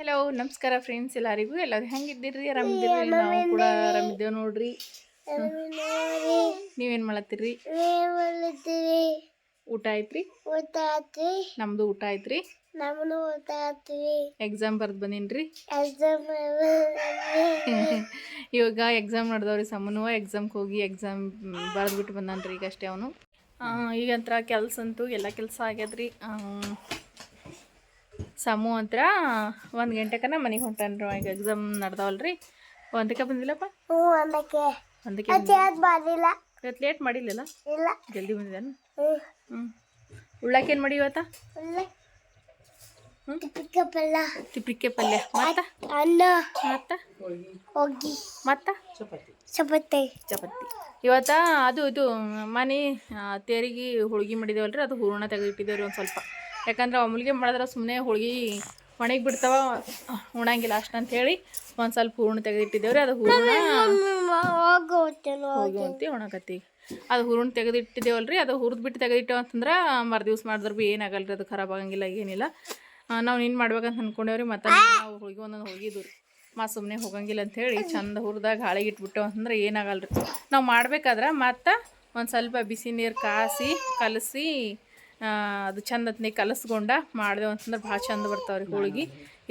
Hello ನಮಸ್ಕಾರ friends ಎಲ್ಲರಿಗೂ. ಎಲ್ಲರೂ ಹೆಂಗಿದ್ದೀರಿ? ಆರಾಮಿದ್ದೀರಿ? ನಾವು ಕೂಡ ಆರಾಮಿದ್ದೇವೆ ನೋಡ್ರಿ. ನೀವೇನು ಮಾಡತ್ತೀರಿ? ಊಟ ಆಯ್ತ್ರಿ? ಊಟ ಆತ್ರಿ ನಮ್ದು ಊಟ ಆಯ್ತ್ರಿ. ನಮ್ದು ಊಟ ಆತ್ರಿ ಎಕ್ಸಾಮ್ ಬರ್ದು ಬಂದಿನ್ರಿ? ಎಕ್ಸಾಮ್ ಇವಾಗ ಎಕ್ಸಾಮ್ ನಡೆದವ್ರಿ ಸಮನ್ವ ಎಕ್ಸಾಮ್ಗೆ ಹೋಗಿ ಎಕ್ಸಾಮ್ ಬರೆದ್ಬಿಟ್ಟು ಬಂದಾನ್ರಿ ಈಗ ಅಷ್ಟೇ ಅವನು ಈಗಂತರ ಕೆಲಸ ಅಂತೂ ಎಲ್ಲ ಕೆಲಸ ಆಗ್ಯದ್ರಿ. ಸಮು ಅಂತ ಒಂದು ಗಂಟೆಕನ ಮನೆಗೆ ಹೊಂಟಾನ ಈಗ ಎಕ್ಸಾಮ್ ನಡ್ದಾವಲ್ರಿ. ಒಂದಕ್ಕೆ ಬಂದಿಲ್ಲಪ್ಪ? ಹ್ಞೂ ಒಂದಕ್ಕೆ ಇವತ್ತು ಲೇಟ್ ಮಾಡಿಲ್ಲಲ್ಲ? ಇಲ್ಲ. ಜಲ್ದಿ ಬಂದಿದೆ ಹ್ಞೂ. ಹ್ಞೂ ಉಳ್ಳಾಕೇನು ಮಾಡಿ ಇವತ್ತ? ತಿಪ್ಪಿಕೆ ಪಲ್ಯ ತಿಪ್ಪಿಕೆ ಪಲ್ಯ ಮತ್ತ? ಅನ್ನ. ಮತ್ತ? ಹೋಗಿ ಮತ್ತ? ಚಪಾತಿ. ಚಪಾತಿ. ಇವತ್ತ ಅದು ಇದು ಮನೆ ತೇರಿಗೆ ಹೋಳ್ಗೆ ಮಾಡಿದೇವಲ್ರಿ. ಅದು ಹೂರಣ ತೆಗೆದಿಟ್ಟಿದ್ದೇವ್ರಿ ಒಂದು ಸ್ವಲ್ಪ. ಯಾಕಂದ್ರೆ ಅಮೂಲ್ಗೆ ಮಾಡಿದ್ರೆ ಸುಮ್ಮನೆ ಹೋಳಿಗೆ ಒಣಗಿ ಬಿಡ್ತಾವ, ಉಣಂಗಿಲ್ಲ ಅಷ್ಟು ಅಂತ ಹೇಳಿ ಒಂದು ಸ್ವಲ್ಪ ಹೂರ್ಣ ತೆಗೆದಿಟ್ಟಿದ್ದೇವ್ರಿ. ಅದು ಹೂರ್ಣಿ ಹೋಗಿ ಒಣಗತ್ತಿ. ಅದು ಹೂರಣ ತೆಗೆದಿಟ್ಟಿದ್ದೇವಲ್ರಿ. ಅದು ಹುರಿದು ಬಿಟ್ಟು ತೆಗೆದಿಟ್ಟೇವ ಅಂತಂದ್ರೆ ಮರು ಮಾಡಿದ್ರೆ ಭೀ ಏನಾಗಲ್ರಿ ಅದು ಖರಾಬ್ ಆಗಂಗಿಲ್ಲ, ಏನಿಲ್ಲ. ನಾವು ನೀನು ಮಾಡ್ಬೇಕಂತ ಅಂದ್ಕೊಂಡೇವ್ರಿ ಮತ್ತು ನಾವು ಹೋಗಿ ಒಂದೊಂದು ಹೋಗಿದ್ದು ರೀ ಮತ್ತು ಸುಮ್ಮನೆ ಹೋಗಂಗಿಲ್ಲ ಅಂತ ಹೇಳಿ ಚಂದ ಹುರಿದಾಗ ಹಾಳಿಗೆ ಇಟ್ಬಿಟ್ಟೆವು ಅಂತಂದ್ರೆ ಏನಾಗಲ್ರಿ ನಾವು ಮಾಡ್ಬೇಕಾದ್ರೆ ಮತ್ತೆ ಒಂದು ಸ್ವಲ್ಪ ಬಿಸಿ ನೀರು ಕಾಸಿ, ಕಲಸಿ ಅದು ಚಂದ ಹೊತ್ನಿ ಕಲಸ್ಕೊಂಡ ಮಾಡ್ದೇವು ಅಂತಂದ್ರೆ ಭಾಳ ಚಂದ ಬರ್ತಾವ್ರಿ ಹೋಳಿಗೆ.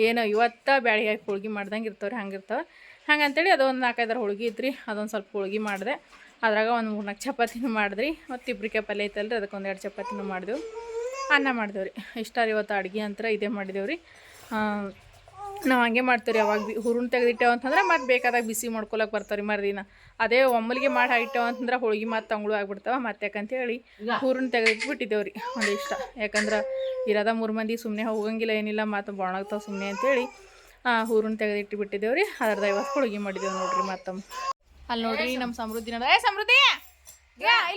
ಏನೋ ಇವತ್ತ ಬ್ಯಾಳಿ ಹಾಕಿ ಹೋಳಿಗೆ ಮಾಡ್ದಂಗೆ ಇರ್ತಾವ್ರಿ, ಹಂಗೆ ಇರ್ತಾವೆ. ಹಂಗಂತೇಳಿ ಅದೊಂದು ನಾಲ್ಕೈದಾರು ಹೋಳಿಗೆ ಇದ್ರಿ ಅದೊಂದು ಸ್ವಲ್ಪ ಹೋಳಿಗೆ ಮಾಡಿದೆ. ಅದ್ರಾಗ ಒಂದು ಮೂರು ನಾಲ್ಕು ಚಪಾತಿನೂ ಮಾಡಿದ್ರಿ. ಮತ್ತು ಇಬ್ರಿಕಾಯಿ ಪಲ್ಯ ಐತಲ್ರಿ ಅದಕ್ಕೆ ಎರಡು ಚಪಾತಿನೂ ಮಾಡಿದೆವು. ಅನ್ನ ಮಾಡಿದೆವು ರೀ ಇಷ್ಟ ರೀ ಇವತ್ತು ಅಡುಗೆ ಅಂತ ಇದೇ ಮಾಡಿದೆವು ರೀ ನಾವು ಹಂಗೆ ಮಾಡ್ತೀವಿ ರೀ ಅವಾಗ ಬಿ ಹುರುಣ್ ತೆಗೆದಿಟ್ಟೆವು ಅಂತಂದ್ರೆ ಮತ್ತೆ ಬೇಕಾದಾಗ ಬಿಸಿ ಮಾಡ್ಕೊಳಕ್ಕೆ ಬರ್ತಾವ್ರಿ ಮರುದಿನ ಅದೇ ಒಮ್ಮಲಿಗೆ ಮಾಡಿ ಹಾಕಿಟ್ಟೆವು ಅಂತಂದ್ರೆ ಹೋಳಿಗೆ ಮತ್ತೆ ತಂಗಳು ಆಗ್ಬಿಡ್ತಾವ ಮತ್ತೆ ಯಾಕಂತೇಳಿ ಹುರುಣ ತೆಗೆದಿಟ್ಬಿಟ್ಟಿದ್ದೇವೆ ರೀ ಒಂದಿಷ್ಟ. ಯಾಕಂದ್ರೆ ಇರೋದ ಮೂರು ಮಂದಿ ಸುಮ್ಮನೆ ಹೋಗಂಗಿಲ್ಲ ಏನಿಲ್ಲ ಮತ್ತು ಬೊಣಗ್ತಾವ ಸುಮ್ಮನೆ ಅಂತೇಳಿ ಹೂರನ್ನ ತೆಗೆದಿಟ್ಟು ಬಿಟ್ಟಿದ್ದೇವೆ ರೀ ಅದ್ರದ್ದು ಐವತ್ತು ಹೋಳಿಗೆ ಮಾಡಿದ್ದೇವೆ ನೋಡ್ರಿ ಮತ್ತಮ್ಮ. ಅಲ್ಲಿ ನೋಡ್ರಿ ನಮ್ಮ ಸಮೃದ್ಧಿ ಏ ಸಮೃದ್ಧಿ!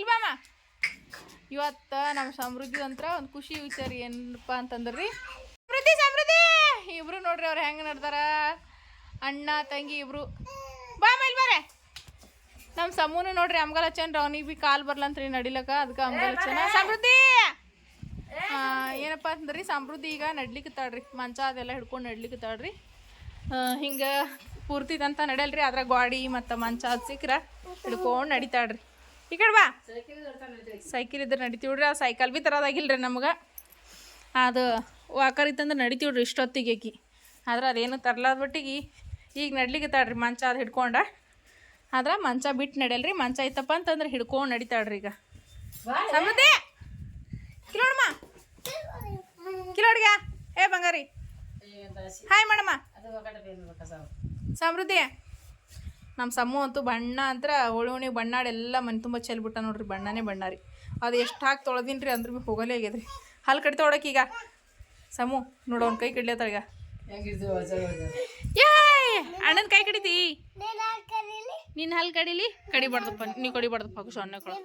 ಬಾಮ ಇವತ್ತು ನಮ್ಮ ಸಮೃದ್ಧಿ ಅಂತ ಒಂದು ಖುಷಿ ವಿಚಾರ ಏನಪ್ಪ ಅಂತಂದ್ರಿ? ಸಮೃದ್ಧಿ ಸಮೃದ್ಧಿ! ಇಬ್ರು ನೋಡ್ರಿ ಅವ್ರು ಹೆಂಗೆ ನಡ್ದಾರ? ಅಣ್ಣ ತಂಗಿ ಇಬ್ರು. ಬಾ ಮೇಲೆ ಬರ. ನಮ್ಮ ಸಮೂನು ನೋಡ್ರಿ ಅಮ್ಗಲ್ ಹಚ್ಚನ್ರಿ ಅವ್ನಿಗೆ ಬಿ ಕಾಲ್ ಬರ್ಲಂತ್ರಿ ನಡಿಲಕ್ಕ ಅದಕ್ಕೆ ಅಮ್ಗಲ್ ಹಚ್ಚನ ಸಮೃದ್ಧಿ! ಏನಪ್ಪ ಅಂತಂದ್ರಿ ಸಮೃದ್ಧಿ ಈಗ ನಡ್ಲಿಕ್ಕತ್ತಾಳ್ರಿ ಮಂಚ ಅದೆಲ್ಲ ಹಿಡ್ಕೊಂಡು ನಡ್ಲಿಕ್ಕತ್ತಾಳ್ರಿ ಹಿಂಗೆ ಪೂರ್ತಿ ಅಂತ ನಡೆಯಲ್ರಿ ಅದ್ರ ಗಾಡಿ ಮತ್ತು ಮಂಚ ಅದು ಸಿಕ್ಕ್ರ ಹಿಡ್ಕೊಂಡು ನಡಿತಾಡ್ರಿ ಈ ಕಡೆ ಬಾ. ಸೈಕಲ್ ಇದ್ರೆ ನಡಿತೀವ್ರಿ ಆ ಸೈಕಲ್ ಬಿ ತರೋದಾಗಿಲ್ರಿ ನಮ್ಗೆ. ಅದು ವಾಕರ್ ಇತ್ತಂದ್ರೆ ನಡಿತೀವ್ರಿ ಇಷ್ಟೊತ್ತಿಗೆ ಆಕಿ. ಆದ್ರೆ ಅದೇನು ತರ್ಲಾದ ಬಟ್ಟಿಗೆ ಈಗ ನಡ್ಲಿಕ್ಕೆ ತಾಡ್ರಿ ಮಂಚ ಅದು ಹಿಡ್ಕೊಂಡ. ಆದ್ರೆ ಮಂಚ ಬಿಟ್ಟು ನಡೆಯಲ್ರಿ, ಮಂಚ ಐತಪ್ಪ ಅಂತಂದ್ರೆ ಹಿಡ್ಕೊಂಡು ನಡಿತಾಳ್ರಿ ಈಗ. ಸಮೃದ್ಧಿ ಕಿಲೋಡಮ್ಮ ಕಿಲೋಡ್ಗ ಏ, ಬಂಗಾರಿ. ಹಾಯ್ ಮೇಡಮ್ಮ ಸಮೃದ್ಧಿ. ನಮ್ಮ ಸಮ್ಮು ಅಂತೂ ಬಣ್ಣ ಅಂತ ಹೋಳಿ ಹುಣಿ ಬಣ್ಣಾಡಿ ಎಲ್ಲ ಮನೆ ತುಂಬ ಚೆಲ್ಬಿಟ್ಟ ನೋಡ್ರಿ, ಬಣ್ಣನೇ ಬಣ್ಣ ರೀ ಅದು ಎಷ್ಟು ಹಾಕಿ ತೊಳೆದಿನ್ರಿ ಅಂದ್ರೆ ಹೋಗಲೇ ಆಗ್ಯದ್ರಿ. ಹಲ್ಲು ಕಡಿತ ಈಗ. ಸಮು ನೋಡು ಅವ್ನ ಕೈ ಕಡ್ಲತ್ತಾಳ ತಳಗ ಅಣ್ಣನ ಕೈ ಕಡಿತಿ? ನಿನ್ನ ಹಲ್ ಕಡಿಲಿ? ಕಡಿಬಾರ್ದಪ್ಪ ನೀವು ಕಡಿಬಾರ್ದಪ್ಪ ಸೊನ್ನೆ ಕೊಡು.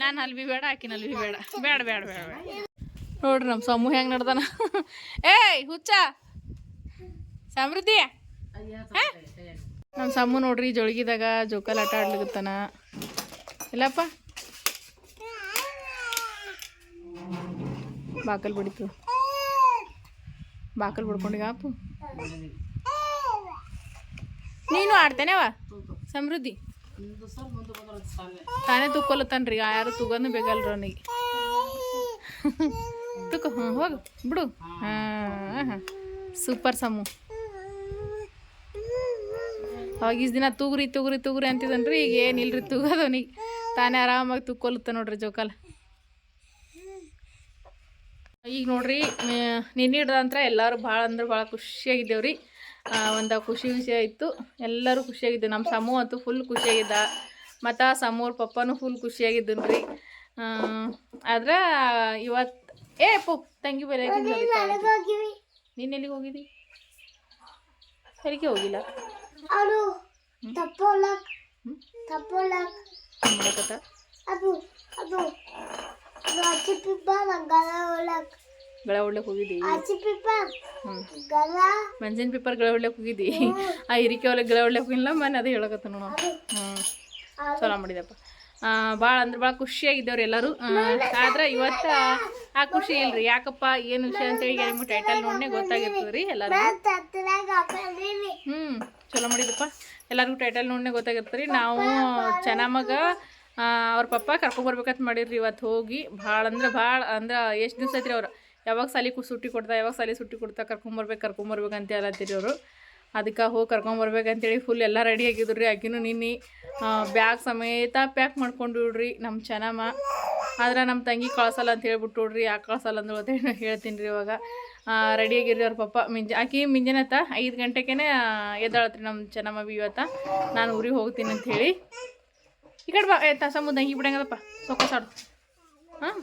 ನಾನು ಹಲ್ಲು ಬಿ ಬೇಡ ಆಕಿನ ಹಲ್ ಬಿ ಬೇಡ. ಬೇಡ ಬೇಡ ಬೇಡ ಬೇಡ. ನೋಡ್ರಿ ನಮ್ಮ ಸಮೂಹ ಹೆಂಗೆ ನಡ್ದಾನ. ಏಯ್ ಹುಚ್ಚ! ಸಮೃದ್ಧಿ! ನಮ್ಮ ಸಮು ನೋಡ್ರಿ ಜೋಳಗಿದಾಗ ಜೋಕಾಲಿ ಆಟ ಆಡ್ಲಿಕತ್ತಾನ. ಇಲ್ಲಪ್ಪ? ಬಾಕಲ್ ಬಿಡಿತು. ಬಾಕಲ್ ಬಿಡ್ಕೊಂಡಿಗ ನೀನು ನೀನು ವಾ ಸಮೃದ್ಧಿ. ತಾನೇ. ತುಕ್ಕೊಲತ್ತಾನ್ರಿ ಯಾರು ತುಗನು ಬೇಕಲ್ರಿ ಅವನಿಗೆ. ತುಕ್ಕ ಹ್ಞೂ ಹೋಗು ಬಿಡು. ಹಾಂ ಹಾಂ. ಸೂಪರ್ ಸಮು. ಅವಾಗ ಇಷ್ಟು ದಿನ ತೂಗ್ರಿ ತೂಗ್ರಿ ತೂಗ್ರಿ ಅಂತಿದ್ದನ್ರಿ ಈಗ ಏನಿಲ್ರಿ ತೂಗೋದು ಅವನಿಗೆ. ತಾನೇ ಆರಾಮಾಗಿ ತುಕ್ಕೊಲುತ್ತ ನೋಡ್ರಿ ಜೋಕಾಲ. ಈಗ ನೋಡ್ರಿ ನಿನ್ನೆ ಹಿಡ್ದಂತ್ರ ಎಲ್ಲರೂ ಭಾಳ ಅಂದ್ರೆ ಭಾಳ ಖುಷಿಯಾಗಿದ್ದೇವ್ರಿ. ಒಂದು ಖುಷಿ ವಿಷಯ ಇತ್ತು. ಎಲ್ಲರೂ ಖುಷಿಯಾಗಿದ್ದೆವು. ನಮ್ಮ ಸಮೂಹ ಅಂತೂ ಫುಲ್ ಖುಷಿಯಾಗಿದ್ದ. ಮತ್ತು ಆ ಸಮೂರ್ ಪಪ್ಪನೂ ಫುಲ್ ಖುಷಿಯಾಗಿದ್ದನು ರೀ ಆದ್ರೆ ಇವತ್ತು ಏ ಪು ತಂಗಿ ಬೇರೆ ನೀನು ಎಲ್ಲಿಗೆ ಹೋಗಿದ್ದಿ ಎಲ್ಲಿಗೆ ಹೋಗಿಲ್ಲ? ತಪ್ಪೋಲಕ್ ತಪ್ಪೋಲಕ್ ಅದು ಗಲ ಗಳ ಒಳ್ಳೆಕ್ ಹೋಗಿದ್ದಿ ಅಚ್ಚಿ ಪಿಪ್ಪ ಹ್ಞೂ ಗಲ. ಮೆಣಸಿನ ಪೇಪರ್ಗಳ ಒಳ್ಳೆಕ್ ಹೋಗಿದ್ದಿ ಆ ಹಿರಿಕೆ ಒಳಗೆ ಗಳ ಒಳ್ಳೆಕ್ ಹೋಗಿಲ್ಲ ಮನೆ ಅದೇ ಹೇಳಕತ್ತ ನೋಡು. ಹ್ಞೂ ಚಲೋ ಮಾಡಿದಪ್ಪ ಭಾಳ ಅಂದ್ರೆ ಭಾಳ ಖುಷಿಯಾಗಿದ್ದವ್ರು ಎಲ್ಲರೂ. ಆದ್ರೆ ಇವತ್ತು ಆ ಖುಷಿ ಇಲ್ರಿ. ಯಾಕಪ್ಪ ಏನು ವಿಷಯ ಅಂತೇಳಿ ನಿಮ್ಮ ಟೈಟಲ್ ನೋಡನೆ ಗೊತ್ತಾಗಿರ್ತದೆ ರೀ ಎಲ್ಲರೂ ಹಾಕೊಂಡೀನಿ ಹ್ಞೂ ಚಲೋ ಮಾಡಿದಪ್ಪ ಎಲ್ಲರಿಗೂ ಟೈಟಲ್ ನೋಡನೆ ಗೊತ್ತಾಗಿರ್ತದೆ ರೀ. ನಾವು ಚೆನ್ನಮ್ಮಗ ಅವ್ರ ಪಪ್ಪ ಕರ್ಕೊಂಬರ್ಬೇಕಂತ ಮಾಡಿರಿ ಇವತ್ತು ಹೋಗಿ ಭಾಳ ಅಂದ್ರೆ ಭಾಳ ಅಂದ್ರೆ ಎಷ್ಟು ದಿವಸ ಐತ್ರಿ ಅವ್ರು? ಯಾವಾಗ ಸಾಲಿ ಸುಟ್ಟಿ ಕೊಡ್ತಾ, ಯಾವಾಗ ಸಾಲಿ ಸುಟ್ಟಿ ಕೊಡ್ತಾ ಕರ್ಕೊಂಬರ್ಬೇಕು ಕರ್ಕೊಂಬರ್ಬೇಕು ಅಂತ ಅವರು. ಅದಕ್ಕೆ ಹೋಗಿ ಕರ್ಕೊಂಬರ್ಬೇಕಂತೇಳಿ ಫುಲ್ ಎಲ್ಲ ರೆಡಿ ಆಗಿದ್ರು ರೀ ಆಕಿನೂ ನಿನ್ನೆ ಬ್ಯಾಗ್ ಸಮೇತ ಪ್ಯಾಕ್ ಮಾಡ್ಕೊಂಡು ಬಿಡ್ರಿ ನಮ್ಮ ಚೆನ್ನಮ್ಮ ಆದ್ರೆ ನಮ್ಮ ತಂಗಿ ಕಳ್ಸಲ್ಲ ಅಂತ ಹೇಳ್ಬಿಟ್ಟು ನೋಡ್ರಿ, ಯಾಕೆ ಕಳ್ಸಲ್ಲ ಅಂದ್ರೆ ಅಂತ ಹೇಳಿ ಹೇಳ್ತೀನಿ ರೀ ಇವಾಗ ರೆಡಿ ಆಗಿರ್ರಿ ಅವ್ರ ಪಪ್ಪ. ಮಿಂಜ, ಆಕಿ ಮುಂಜಾನೆತ್ತ? ಐದು ಗಂಟೆಗೆ ಎದ್ದಾಳತ್ರಿ ನಮ್ಮ ಚೆನ್ನಮ್ಮ ಇವತ್ತ. ನಾನು ಊರಿಗೆ ಹೋಗ್ತೀನಿ ಅಂತ ಹೇಳಿ. ಈ ಕಡೆ ಬಾ. ಹಿಂಗೆ ಬಿಡಂಗದಪ್ಪ ಸೊಕ್ಕಸಾಡು ಹಾಂ?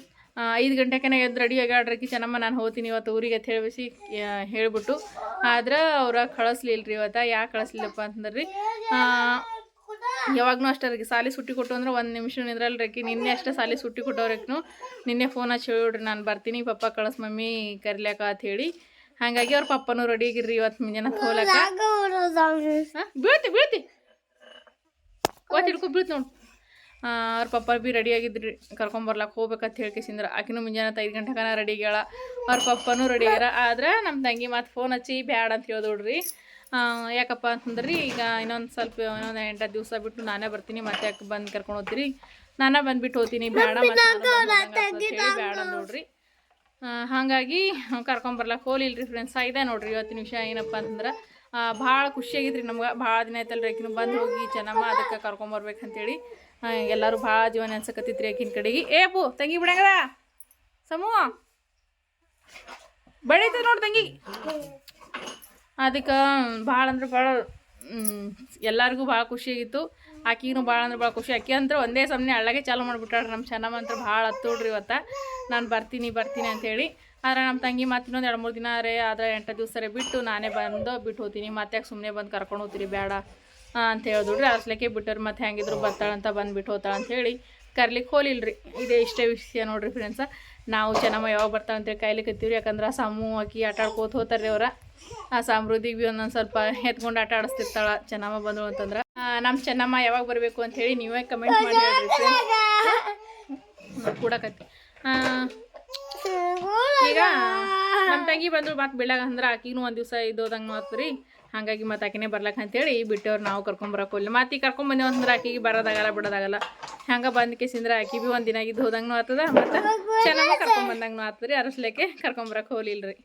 ಐದು ಗಂಟೆಗೆ ಎದ್ದು ರೆಡಿ ಆಗಾಡ್ರಿ ಚೆನ್ನಮ್ಮ ನಾನು ಹೋಗ್ತೀನಿ ಇವತ್ತು ಊರಿಗೆ ಅಂತ ಹೇಳಿಬಿಸಿ ಹೇಳಿಬಿಟ್ಟು. ಆದ್ರೆ ಅವ್ರ ಕಳಿಸ್ಲಿಲ್ಲ ರೀ ಇವತ್ತು. ಯಾಕೆ ಕಳಿಸ್ಲಿಲ್ಲಪ್ಪ ಅಂತಂದ್ರೆ. ರೀ ಯಾವಾಗಲೂ ಅಷ್ಟೇ ರೀ. ಸಾಲಿ ಸುಟ್ಟಿ ಕೊಟ್ಟು ಅಂದ್ರೆ ಒಂದು ನಿಮಿಷ ನಿಂದ್ರಲ್ಲ ರೀ ನಿನ್ನೆ ಅಷ್ಟೇ ಸಾಲಿ ಸುಟ್ಟಿ ಕೊಟ್ಟವ್ರಿಕ್ನು ನಿನ್ನೆ ಫೋನ್ ಹಚ್ಚಿ ಹೇಳಿಡ್ರಿ ನಾನು ಬರ್ತೀನಿ ಪಪ್ಪ ಕಳಿಸ್ ಮಮ್ಮಿ ಕರಿಲಾಕ ಅಂತ ಹೇಳಿ. ಹಾಗಾಗಿ ಅವ್ರ ಪಪ್ಪನೂ ರೆಡಿ ಆಗಿರ್ರಿ ಇವತ್ತು ಮುಂಜಾನೆ ಹೋಗ್ಲಕ್ಕ ಹಾಂ? ಬೀಳ್ತಿ ಬೀಳ್ತಿ. ಓದಿಡ್ಕೊ ಹಿಡ್ಕೊ ಬೀಳ್ತಿ ನೋಡು. ಅವ್ರ ಪಪ್ಪ ಬಿ ರೆಡಿ ಆಗಿದ್ರಿ ಕರ್ಕೊಂಬರ್ಲಕ್ಕೆ ಹೋಗ್ಬೇಕಂತ ಹೇಳ್ಕೇಸಿಂದ್ರ ಆಕಿನ ಮುಂಜಾನೆ ಐದು ಗಂಟೆಗನ ರೆಡಿ ಆಗ್ಯಾಳ. ಅವ್ರ ಪಪ್ಪನೂ ರೆಡಿ ಆಗ್ಯಾರ. ಆದ್ರೆ ನಮ್ಮ ತಂಗಿ ಮತ್ತೆ ಫೋನ್ ಹಚ್ಚಿ ಬ್ಯಾಡ ಅಂತ ಹೇಳ್ದೋಡ್ರಿ ಯಾಕಪ್ಪ ಅಂತಂದ್ರಿ ರೀ ಈಗ ಇನ್ನೊಂದು ಸ್ವಲ್ಪ, ಇನ್ನೊಂದು ಎಂಟು ದಿವಸ ಬಿಟ್ಟು ನಾನೇ ಬರ್ತೀನಿ, ಮತ್ತೆ ಯಾಕೆ ಬಂದು ಕರ್ಕೊಂಡು ಹೋಗ್ತೀರಿ? ನಾನೇ ಬಂದ್ಬಿಟ್ಟು ಹೋಗ್ತೀನಿ ಬೇಡ ಬ್ಯಾಡ ನೋಡ್ರಿ. ಹಾಗಾಗಿ ಕರ್ಕೊಂಬರ್ಲಕ್ಕೆ ಇಲ್ರಿ ಫ್ರೆಂಡ್ಸ್ ಇದೆ ನೋಡ್ರಿ ಇವತ್ತು ನಿಮಿಷ ಏನಪ್ಪ ಅಂತಂದ್ರೆ ಭಾಳ ಖುಷಿಯಾಗಿದ್ರಿ ನಮ್ಗೆ. ಭಾಳ ದಿನ ಆಯ್ತಲ್ಲ ಆಕಿನ ಬಂದು ಹೋಗಿ, ಚೆನ್ನಮ್ಮ ಅದಕ್ಕೆ ಕರ್ಕೊಂಬರ್ಬೇಕಂತೇಳಿ ಎಲ್ಲರೂ ಭಾಳ ಜೀವನ ಅನ್ಸಕತ್ತಿತ್ರಿ ಆಕಿನ ಕಡೆಗೆ. ಏ ಪು ತಂಗಿ ಬಿಡಂಗದ? ಸಮೂಹ? ಬೆಳೀತದೆ ನೋಡಿ ತಂಗಿ. ಅದಕ್ಕೆ, ಭಾಳ ಅಂದ್ರೆ ಭಾಳ ಎಲ್ಲರಿಗೂ ಭಾಳ ಖುಷಿಯಾಗಿತ್ತು. ಆಕಿಗೂ ಭಾಳ ಅಂದ್ರೆ ಭಾಳ ಖುಷಿ. ಆಕಿ ಅಂದ್ರೆ ಒಂದೇ ಸಮನೆ ಅಳ್ಳಗೆ ಚಾಲು ಮಾಡಿಬಿಟ್ಟಾಳ್ರಿ ನಮ್ಮ ಚೆನ್ನಮ್ಮ ಅಂತ ಭಾಳ ಹತ್ತೋಡ್ರಿ ಇವತ್ತು. ನಾನು ಬರ್ತೀನಿ ಬರ್ತೀನಿ ಅಂತೇಳಿ. ಆದ್ರೆ ನಮ್ಮ ತಂಗಿ ಮತ್ತೆ ಇನ್ನೊಂದು ಎರಡು ಮೂರು ದಿನ ರೇ, ಆದರೆ ಎಂಟು ದಿವಸ ಬಿಟ್ಟು ನಾನೇ ಬಂದು ಬಿಟ್ಟು ಹೋಗ್ತೀನಿ ಮತ್ತೆ ಸುಮ್ಮನೆ ಬಂದು ಕರ್ಕೊಂಡು ಹೋಗ್ತೀರಿ ಬೇಡ ಅಂತ ಹೇಳಿದ್ರಿ. ಅರ್ಸ್ಲಿಕ್ಕೆ ಬಿಟ್ಟರು ಮತ್ತೆ ಹೆಂಗಿದ್ರು ಬರ್ತಾಳಂತ ಬಂದುಬಿಟ್ಟು ಅಂತ ಹೇಳಿ ಕರ್ಲಿಕ್ಕೆ ಹೋಲಿಲ್ರಿ. ಇದೇ ಇಷ್ಟೇ ವಿಷಯ ನೋಡ್ರಿ ಫ್ರೆಂಡ್ಸ ನಾವು ಚೆನ್ನಮ್ಮ ಯಾವಾಗ ಬರ್ತಾಳೆ ಅಂತೇಳಿ ಕಾಯ್ಲಿಕತ್ತೀವ್ರಿ ಯಾಕಂದ್ರೆ ಸಮೂ ಆಕಿ ಹಾಕಿ ಆಟ ಆಡ್ಕೋತ ಹೋತಾರ್ರಿ ಅವ್ರ. ಆ ಸಮೃದ್ಧಿಗೆ ಭೀ ಒಂದೊಂದು ಸ್ವಲ್ಪ ಎತ್ಕೊಂಡು ಆಟ ಆಡಿಸ್ತಿರ್ತಾಳ ಚೆನ್ನಮ್ಮ ಬಂದ್ರು ಅಂತಂದ್ರೆ. ನಮ್ಮ ಚೆನ್ನಮ್ಮ ಯಾವಾಗ ಬರಬೇಕು ಅಂತ ಹೇಳಿ ನೀವೇ ಕಮೆಂಟ್ ಮಾಡಿ ಹೇಳ್ರಿ ಈಗ ನಮ್ಮ ತಂಗಿ ಬಂದ್ರು ಮತ್ತೆ ಬೀಳಾಗ ಅಂದ್ರೆ ಆಕಿನೂ ಒಂದು ದಿವಸ ಇದ್ದೋದಂಗೆ ಮಾತ್ರಿ ಹಾಗಾಗಿ ಮತ್ತೆ ಆಕಿನೇ ಬರ್ಲಕ್ಕ ಅಂತೇಳಿ ಬಿಟ್ಟವ್ರು ನಾವು ಕರ್ಕೊಂಬರಕ್ಕೆ ಹೋಗ್ಲಿ ಮತ್ತೆ ಈಗ ಕರ್ಕೊಂಬಂದೇವು ಅಂದ್ರೆ ಆಕಿಗೆ ಬರೋದಾಗಲ್ಲ ಬಿಡೋದಾಗಲ್ಲ. ಹಂಗೆ ಬಂದಕ್ಕೆ ಕೇಸಿಂದ್ರೆ ಆಕಿ ಬಿ ಒಂದಿನ ದಿನ ಇದ್ದು ಹೋದಂಗೂ ಆಗ್ತದ ಮತ್ತು ಚೆನ್ನಾಗಿ ಕರ್ಕೊಂಬಂದಂಗೂ ಆಗ್ತದ್ರಿ ಅರಸ್ಲಿಕ್ಕೆ ಕರ್ಕೊಂಬರಕ್ಕೆ ಹೋಗ್ಲಿಲ್ಲ ರೀ